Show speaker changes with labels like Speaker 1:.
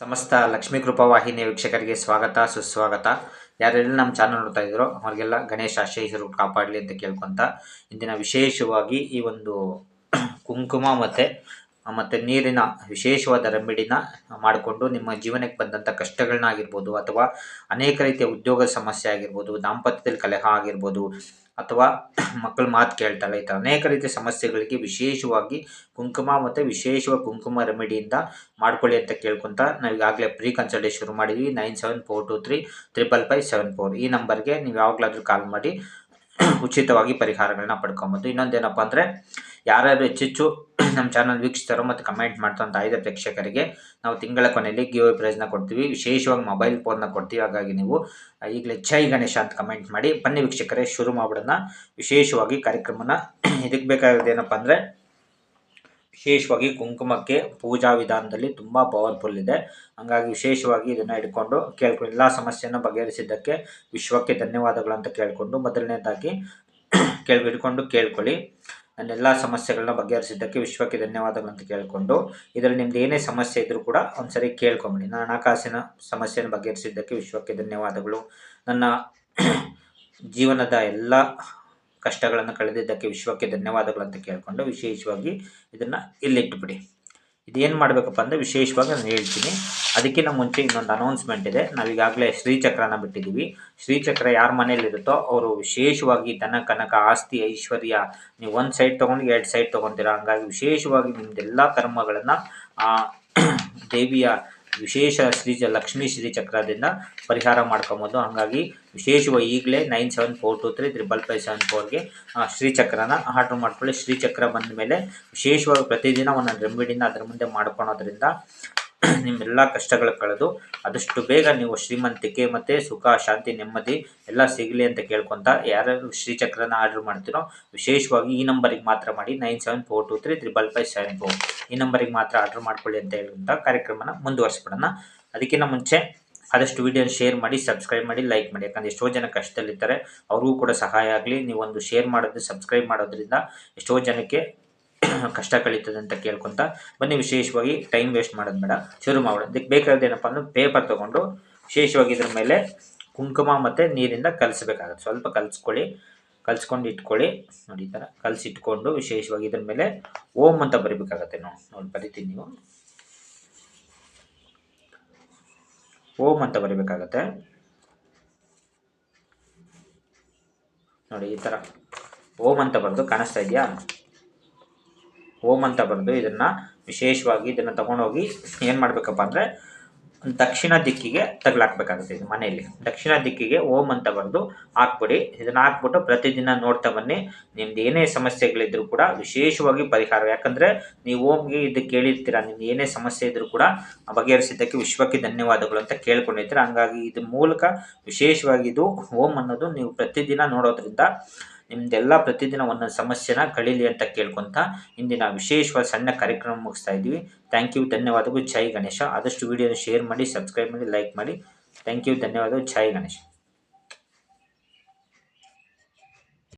Speaker 1: ಸಮಸ್ತ ಲಕ್ಷ್ಮೀ ಕೃಪಾ ವಾಹಿನಿ ವೀಕ್ಷಕರಿಗೆ ಸ್ವಾಗತ, ಸುಸ್ವಾಗತ. ಯಾರೆಲ್ಲ ನಮ್ಮ ಚಾನಲ್ ನೋಡ್ತಾ ಇದ್ರು, ಅವ್ರಿಗೆಲ್ಲ ಗಣೇಶ ಹೆಸರು ಕಾಪಾಡಲಿ ಅಂತ ಕೇಳ್ಕೊಂತ ಇಂದಿನ ವಿಶೇಷವಾಗಿ ಈ ಒಂದು ಕುಂಕುಮ ಮತ್ತು ಮತ್ತು ನೀರಿನ ವಿಶೇಷವಾದ ರೆಮಿಡಿನ ಮಾಡಿಕೊಂಡು ನಿಮ್ಮ ಜೀವನಕ್ಕೆ ಬಂದಂಥ ಕಷ್ಟಗಳನ್ನ ಆಗಿರ್ಬೋದು ಅಥವಾ ಅನೇಕ ರೀತಿಯ ಉದ್ಯೋಗ ಸಮಸ್ಯೆ ಆಗಿರ್ಬೋದು, ದಾಂಪತ್ಯದಲ್ಲಿ ಕಲಹ ಆಗಿರ್ಬೋದು ಅಥವಾ ಮಕ್ಕಳು ಮಾತು ಕೇಳ್ತಾಳೆ, ಈ ಥರ ಅನೇಕ ರೀತಿಯ ಸಮಸ್ಯೆಗಳಿಗೆ ವಿಶೇಷವಾಗಿ ಕುಂಕುಮ ಮತ್ತು ವಿಶೇಷವಾಗಿ ಕುಂಕುಮ ರೆಮಿಡಿಯಿಂದ ಮಾಡ್ಕೊಳ್ಳಿ ಅಂತ ಕೇಳ್ಕೊತ ನಾವು ಈಗಾಗಲೇ ಪ್ರೀ ಕನ್ಸಲ್ಟೇಷನ್ ಶುರು ಮಾಡಿದ್ವಿ. Nine seven four two three triple five seven four ಈ ನಂಬರ್ಗೆ ನೀವು ಯಾವಾಗಲಾದರೂ ಕಾಲ್ ಮಾಡಿ, ಉಚಿತವಾಗಿ ಪರಿಹಾರಗಳನ್ನ ಪಡ್ಕೊಬೋದು. ಇನ್ನೊಂದೇನಪ್ಪ ಅಂದರೆ ಯಾರ್ಯಾರು ಹೆಚ್ಚೆಚ್ಚು ನಮ್ಮ ಚಾನಲ್ ವೀಕ್ಷಿಸ್ತಾರೋ ಮತ್ತು ಕಮೆಂಟ್ ಮಾಡ್ತಂಥ ಆಯ್ದ ಪ್ರೇಕ್ಷಕರಿಗೆ, ನಾವು ತಿಂಗಳ ಕೊನೆಯಲ್ಲಿ ಗಿವ್ ಪ್ರೈಸ್ನ ಕೊಡ್ತೀವಿ. ವಿಶೇಷವಾಗಿ ಮೊಬೈಲ್ ಫೋನ್ನ ಕೊಡ್ತೀವಿ. ಹಾಗಾಗಿ ನೀವು ಈಗಲೇ ಜೈ ಗಣೇಶ ಅಂತ ಕಮೆಂಟ್ ಮಾಡಿ. ಬನ್ನಿ ವೀಕ್ಷಕರೇ, ಶುರು ಮಾಡ್ಬಿಡೋಣ. ವಿಶೇಷವಾಗಿ ಕಾರ್ಯಕ್ರಮನ ಇದಕ್ಕೆ ಬೇಕಾಗಿರೋದು ಏನಪ್ಪ ಅಂದರೆ, ವಿಶೇಷವಾಗಿ ಕುಂಕುಮಕ್ಕೆ ಪೂಜಾ ವಿಧಾನದಲ್ಲಿ ತುಂಬ ಪವರ್ಫುಲ್ ಇದೆ. ಹಂಗಾಗಿ ವಿಶೇಷವಾಗಿ ಇದನ್ನು ಇಟ್ಕೊಂಡು ಕೇಳ್ಕೊಂಡು ಎಲ್ಲ ಸಮಸ್ಯೆಯನ್ನು ಬಗೆಹರಿಸಿದ್ದಕ್ಕೆ ವಿಶ್ವಕ್ಕೆ ಧನ್ಯವಾದಗಳು ಅಂತ ಕೇಳಿಕೊಂಡು ಮೊದಲನೇದಾಗಿ ಕೇಳಿ, ಹಿಡ್ಕೊಂಡು ಕೇಳ್ಕೊಳ್ಳಿ. ನನ್ನೆಲ್ಲ ಸಮಸ್ಯೆಗಳನ್ನ ಬಗೆಹರಿಸಿದ್ದಕ್ಕೆ ವಿಶ್ವಕ್ಕೆ ಧನ್ಯವಾದಗಳು ಅಂತ ಕೇಳಿಕೊಂಡು, ಇದರಲ್ಲಿ ನಿಮ್ದು ಏನೇ ಸಮಸ್ಯೆ ಇದ್ದರೂ ಕೂಡ ಒಂದ್ಸರಿ ಕೇಳ್ಕೊಂಬಿಡಿ. ನಾನು ಹಣಕಾಸಿನ ಸಮಸ್ಯೆಯನ್ನು ಬಗೆಹರಿಸಿದ್ದಕ್ಕೆ ವಿಶ್ವಕ್ಕೆ ಧನ್ಯವಾದಗಳು. ನನ್ನ ಜೀವನದ ಎಲ್ಲ ಕಷ್ಟಗಳನ್ನು ಕಳೆದಿದ್ದಕ್ಕೆ ವಿಶ್ವಕ್ಕೆ ಧನ್ಯವಾದಗಳು ಅಂತ ಕೇಳಿಕೊಂಡು ವಿಶೇಷವಾಗಿ ಇದನ್ನು ಇಲ್ಲಿಟ್ಟುಬಿಡಿ ಇದೇನು ಮಾಡಬೇಕಪ್ಪ ಅಂದರೆ ವಿಶೇಷವಾಗಿ ನಾನು ಹೇಳ್ತೀನಿ. ಅದಕ್ಕಿಂತ ಮುಂಚೆ ಇನ್ನೊಂದು ಅನೌನ್ಸ್ಮೆಂಟ್ ಇದೆ. ನಾವೀಗಾಗಲೇ ಶ್ರೀಚಕ್ರನ ಬಿಟ್ಟಿದ್ದೀವಿ. ಶ್ರೀಚಕ್ರ ಯಾರ ಮನೇಲಿರುತ್ತೋ ಅವರು ವಿಶೇಷವಾಗಿ ದನ ಕನಕ, ಆಸ್ತಿ, ಐಶ್ವರ್ಯ, ನೀವು ಒಂದು ಸೈಡ್ ತೊಗೊಂಡು ಎರಡು ಸೈಡ್ ತೊಗೊತೀರ? ಹಂಗಾಗಿ ವಿಶೇಷವಾಗಿ ನಿಮ್ಮದೆಲ್ಲ ಕರ್ಮಗಳನ್ನು ದೇವಿಯ ವಿಶೇಷ ಶ್ರೀ ಲಕ್ಷ್ಮೀ ಶ್ರೀ ಚಕ್ರದಿಂದ ಪರಿಹಾರ ಮಾಡ್ಕೊಬೋದು. ಹಾಗಾಗಿ ವಿಶೇಷವಾಗಿ ಈಗಲೇ nine seven four two three triple five seven ಫೋರ್ಗೆ ಶ್ರೀಚಕ್ರನ ಆರ್ಡ್ರ್ ಮಾಡ್ಕೊಳ್ಳಿ. ಶ್ರೀಚಕ್ರ ಬಂದ ಮೇಲೆ ವಿಶೇಷವಾಗಿ ಪ್ರತಿದಿನ ಒಂದೊಂದು ರೆಮಿಡಿನ ಅದರ ಮುಂದೆ ಮಾಡ್ಕೊಳೋದ್ರಿಂದ ನಿಮ್ಮೆಲ್ಲ ಕಷ್ಟಗಳು ಕಳೆದು ಆದಷ್ಟು ಬೇಗ ನೀವು ಶ್ರೀಮಂತಿಕೆ ಮತ್ತು ಸುಖ, ಶಾಂತಿ, ನೆಮ್ಮದಿ ಎಲ್ಲ ಸಿಗಲಿ ಅಂತ ಕೇಳ್ಕೊತ ಯಾರ್ಯಾರು ಶ್ರೀಚಕ್ರನ ಆರ್ಡರ್ ಮಾಡ್ತೀರೋ ವಿಶೇಷವಾಗಿ ಈ ನಂಬರಿಗೆ ಮಾತ್ರ ಮಾಡಿ nine seven four two three triple five seven four ಈ ನಂಬರಿಗೆ ಮಾತ್ರ ಆರ್ಡರ್ ಮಾಡ್ಕೊಳ್ಳಿ ಅಂತ ಹೇಳುವಂಥ ಕಾರ್ಯಕ್ರಮನ ಮುಂದುವರಿಸ್ಬಿಡೋಣ. ಅದಕ್ಕಿಂತ ಮುಂಚೆ ಆದಷ್ಟು ವಿಡಿಯೋ ಶೇರ್ ಮಾಡಿ ಸಬ್ಸ್ಕ್ರೈಬ್ ಮಾಡಿ ಲೈಕ್ ಮಾಡಿ. ಯಾಕಂದರೆ ಎಷ್ಟೋ ಜನ ಕಷ್ಟದಲ್ಲಿರ್ತಾರೆ, ಅವ್ರಿಗೂ ಕೂಡ ಸಹಾಯ ಆಗಲಿ. ನೀವೊಂದು ಶೇರ್ ಮಾಡೋದು ಸಬ್ಸ್ಕ್ರೈಬ್ ಮಾಡೋದ್ರಿಂದ ಎಷ್ಟೋ ಜನಕ್ಕೆ ಕಷ್ಟ ಕಳೀತದೆ ಅಂತ ಕೇಳ್ಕೊಂತ ಬನ್ನಿ ವಿಶೇಷವಾಗಿ ಟೈಮ್ ವೇಸ್ಟ್ ಮಾಡೋದು ಬೇಡ. ಶುರು ಮಾಡೋಣ ಅದಕ್ಕೆ ಬೇಕಾದ ಏನಪ್ಪ ಅಂದ್ರೆ ಪೇಪರ್ ತೊಗೊಂಡು ವಿಶೇಷವಾಗಿ ಇದ್ರ ಮೇಲೆ ಕುಂಕುಮ ಮತ್ತು ನೀರಿಂದ ಕಲಿಸ್ಬೇಕಾಗತ್ತೆ. ಸ್ವಲ್ಪ ಕಲಿಸ್ಕೊಳ್ಳಿ. ಕಲಿಸ್ಕೊಂಡು ಇಟ್ಕೊಳ್ಳಿ. ನೋಡಿ ಈ ಥರ ಕಲಿಸಿಟ್ಕೊಂಡು ವಿಶೇಷವಾಗಿ ಇದ್ರ ಮೇಲೆ ಓಮ್ ಅಂತ ಬರಿಬೇಕಾಗತ್ತೆ ನೋಡಿ. ನೋಡಿ ಬರಿತೀನಿ ನೀವು. ಓಮ್ ಅಂತ ಬರಿಬೇಕಾಗತ್ತೆ. ನೋಡಿ ಈ ಥರ ಓಮ್ ಅಂತ ಬರೆದು ಕಾಣಿಸ್ತಾ ಇದೆಯಾ? ಓಮ್ ಅಂತ ಬರೆದು ಇದನ್ನು ವಿಶೇಷವಾಗಿ ಇದನ್ನು ತಗೊಂಡೋಗಿ ಏನು ಮಾಡಬೇಕಪ್ಪ ಅಂದರೆ ದಕ್ಷಿಣ ದಿಕ್ಕಿಗೆ ತಗ್ಲಾಕ್ಬೇಕಾಗುತ್ತೆ ಇದು ಮನೆಯಲ್ಲಿ. ದಕ್ಷಿಣ ದಿಕ್ಕಿಗೆ ಓಮ್ ಅಂತ ಬರೆದು ಹಾಕ್ಬಿಡಿ. ಇದನ್ನು ಹಾಕ್ಬಿಟ್ಟು ಪ್ರತಿದಿನ ನೋಡ್ತಾ ಬನ್ನಿ. ನಿಮ್ದು ಏನೇ ಸಮಸ್ಯೆಗಳಿದ್ರು ಕೂಡ ವಿಶೇಷವಾಗಿ ಪರಿಹಾರ. ಯಾಕಂದರೆ ನೀವು ಓಮ್ಗೆ ಇದು ಕೇಳಿರ್ತೀರ, ನಿಮ್ದು ಏನೇ ಸಮಸ್ಯೆ ಇದ್ರೂ ಕೂಡ ಬಗೆಹರಿಸಿದ್ದಕ್ಕೆ ವಿಶ್ವಕ್ಕೆ ಧನ್ಯವಾದಗಳು ಅಂತ ಕೇಳ್ಕೊಂಡಿರ್ತೀರ. ಹಂಗಾಗಿ ಇದ್ರ ಮೂಲಕ ವಿಶೇಷವಾಗಿ ಇದು ಓಮ್ ಅನ್ನೋದು ನೀವು ಪ್ರತಿದಿನ ನೋಡೋದ್ರಿಂದ ನಿಮ್ದೆಲ್ಲ ಪ್ರತಿದಿನ ಒಂದೊಂದು ಸಮಸ್ಯೆನ ಕಳೀಲಿ ಅಂತ ಕೇಳ್ಕೊತ ಇಂದಿನ ವಿಶೇಷವಾದ ಸಣ್ಣ ಕಾರ್ಯಕ್ರಮ ಮುಗಿಸ್ತಾ ಇದ್ದೀವಿ. ಥ್ಯಾಂಕ್ ಯು ಧನ್ಯವಾದಗಳು. ಜೈ ಗಣೇಶ. ಆದಷ್ಟು ವಿಡಿಯೋನ ಶೇರ್ ಮಾಡಿ ಸಬ್ಸ್ಕ್ರೈಬ್ ಮಾಡಿ ಲೈಕ್ ಮಾಡಿ. ಥ್ಯಾಂಕ್ ಯು ಧನ್ಯವಾದಗಳು. ಜೈ ಗಣೇಶ.